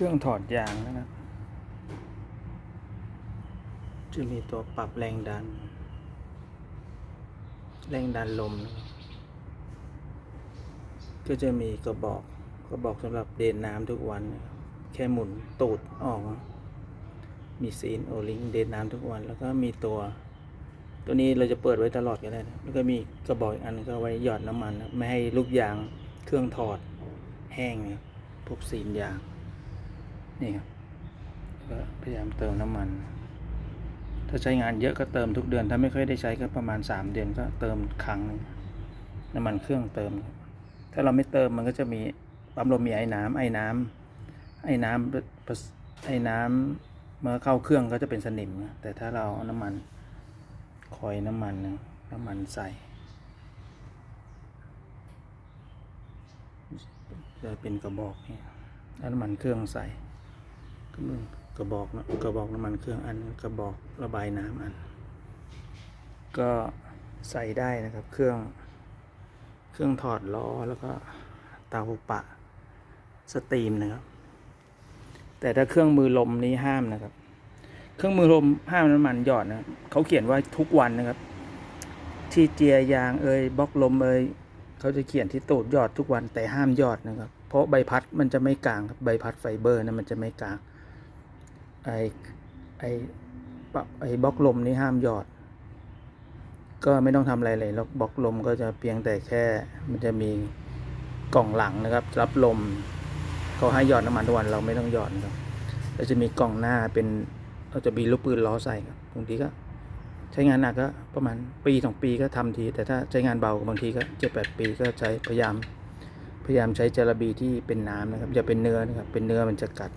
เครื่องถอดยางนะครับ จะมีตัวปรับแรงดัน แรงดันลมนะครับก็จะมีกระบอกกระบอกสำหรับเดนน้ำทุกวัน แค่หมุนตูดออก มีซีนโอลิงเดนน้ำทุกวัน แล้วก็มีตัว ตัวนี้เราจะเปิดไว้ตลอดก็ได้นะแล้วก็มีกระบอกอีกอันก็ไว้หยอดน้ำมันนะไม่ให้ลูกยางเครื่องถอดแห้งนะครับพวกซีนยาง นี่ครับก็พยายามเติมน้ำมัน ถ้าใช้งานเยอะก็เติมทุกเดือน ถ้าไม่ค่อยได้ใช้ก็ประมาณ 3 เดือนก็เติมครั้งนึงน้ำมันเครื่องเติม ถ้าเราไม่เติมมันก็จะมีปั๊มลมมีไอ้น้ำไอ้น้ำไอ้น้ำไอ้น้ำเมื่อเข้าเครื่องก็จะเป็นสนิม แต่ถ้าเราเอาน้ำมันคอยน้ำมันนะน้ำมันใส่จะเป็นกระบอกนี่น้ำมันเครื่องใส่ กระบอกนะกระบอกน้ำมันเครื่องอันกระบอกระบายน้ำอัน ก็ใส่ได้นะครับเครื่องเครื่องถอดล้อแล้วก็เตาปะสตรีมนะครับ แต่ถ้าเครื่องมือลมนี้ห้ามนะครับ เครื่องมือลมห้ามน้ำมันหยอดนะเขาเขียนว่าทุกวันนะครับ ที่เจียยางเอยบล็อกลมเอยเขาจะเขียนที่ตูดหยอดทุกวันแต่ห้ามหยอดนะครับ เพราะใบพัดมันจะไม่กลางครับใบพัดไฟเบอร์นะมันจะไม่กลาง ไอไอปะไอบล็อกลมนี่ห้ามหยอด ก็ไม่ต้องทำอะไรเลยแล้วบล็อกลมก็จะเพียงแต่แค่ มันจะมีกล่องหลังนะครับ รับลมเขาให้หยอดน้ำมันทุกวันเราไม่ต้องหยอดนะครับแล้วจะมีกล่องหน้าเป็นเราจะมีลูกปืนล้อใส่ครับบางทีก็ใช้งานหนักก็ประมาณปีสองปีก็ทำที แต่ถ้าใช้งานเบาบางทีก็เจ็ดแปดปีก็ใช้พยายาม พยายามใช้จาระบีที่เป็นน้ำนะครับอย่าเป็นเนื้อนะครับเป็นเนื้อมันจะกัด